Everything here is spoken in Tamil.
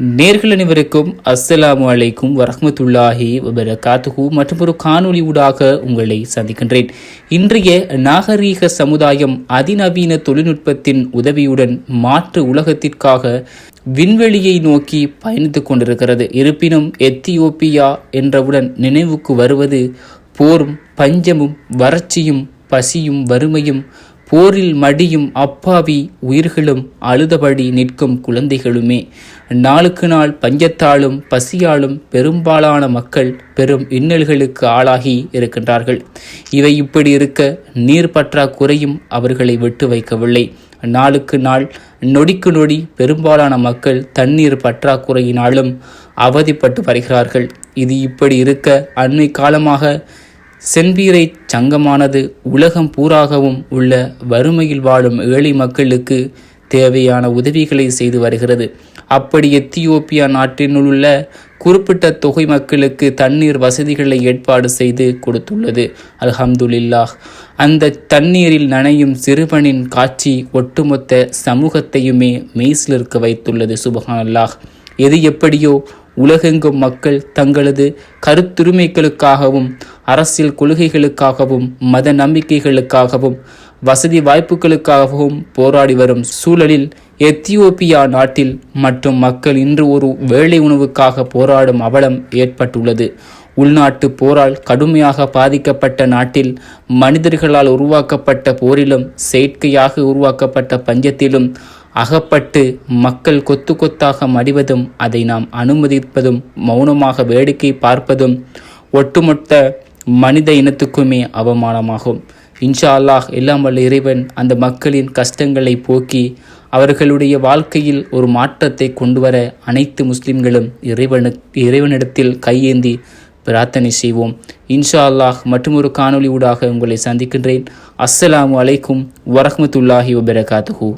நேர்கள் அனைவருக்கும் அஸ்ஸலாமு அலைக்கும் வரஹமத்துல்லாஹி வபரகாத்துஹு மற்றும் ஒரு காணொலி ஊடாக உங்களை சந்திக்கின்றேன். இன்றைய நாகரீக சமுதாயம் அதிநவீன தொழில்நுட்பத்தின் உதவியுடன் மாற்று உலகத்திற்காக விண்வெளியை நோக்கி பயணித்துக் கொண்டிருக்கிறது. இருப்பினும் எத்தியோப்பியா என்றவுடன் நினைவுக்கு வருவது போரும் பஞ்சமும் வறட்சியும் பசியும் வறுமையும் போரில் மடியும் அப்பாவி உயிர்களும் அழுதபடி நிற்கும் குழந்தைகளுமே. நாளுக்கு நாள் பஞ்சத்தாலும் பசியாலும் பெரும்பாலான மக்கள் பெரும் இன்னல்களுக்கு ஆளாகி இருக்கின்றார்கள். இவை இப்படி இருக்க நீர் பற்றாக்குறையும் அவர்களை விட்டு வைக்கவில்லை. நாளுக்கு நாள் நொடிக்கு நொடி பெரும்பாலான மக்கள் தண்ணீர் பற்றாக்குறையினாலும் அவதிப்பட்டு வருகிறார்கள். இது இப்படி இருக்க அண்மை காலமாக செம்பீரை சங்கமானது உலகம் பூராகவும் உள்ள வறுமையில் வாழும் ஏழை மக்களுக்கு தேவையான உதவிகளை செய்து வருகிறது. அப்படி எத்தியோப்பியா நாட்டினுள் உள்ள குறிப்பிட்ட தொகை மக்களுக்கு தண்ணீர் வசதிகளை ஏற்பாடு செய்து கொடுத்துள்ளது. அல்ஹம்துலில்லாஹ். அந்த தண்ணீரில் நனையும் சிறுவனின் காட்சி ஒட்டுமொத்த சமூகத்தையுமே மெய்சிலிருக்க வைத்துள்ளது. சுபஹான் அல்லாஹ் எது எப்படியோ உலகெங்கும் மக்கள் தங்களது கருத்துரிமைகளுக்காகவும் அரசியல் கொள்கைகளுக்காகவும் மத நம்பிக்கைகளுக்காகவும் வசதி வாய்ப்புகளுக்காகவும் போராடி வரும் சூழலில் எத்தியோப்பியா நாட்டில் மற்றும் மக்கள் இன்று ஒரு வேலை உணவுக்காக போராடும் அவலம் ஏற்பட்டுள்ளது. உள்நாட்டு போரால் கடுமையாக பாதிக்கப்பட்ட நாட்டில் மனிதர்களால் உருவாக்கப்பட்ட போரிலும் செயற்கையாக உருவாக்கப்பட்ட பஞ்சத்திலும் அகப்பட்டு மக்கள் கொத்து கொத்தாக மடிவதும் அதை நாம் அனுமதிப்பதும் மௌனமாக வேடிக்கை பார்ப்பதும் ஒட்டுமொத்த மனித இனத்துக்குமே அவமானமாகும். இன்ஷா அல்லாஹ் எல்லாம் வல்ல இறைவன் அந்த மக்களின் கஷ்டங்களை போக்கி அவர்களுடைய வாழ்க்கையில் ஒரு மாற்றத்தை கொண்டு வர அனைத்து முஸ்லிம்களும் இறைவனு இறைவனிடத்தில் கையேந்தி பிரார்த்தனை செய்வோம். இன்ஷா அல்லாஹ் மற்றும் ஒரு காணொளி ஊடாக உங்களை சந்திக்கின்றேன். அஸ்ஸலாமு அலைக்கும் வரஹமத்துல்லாஹி வபரகாத்துஹூ.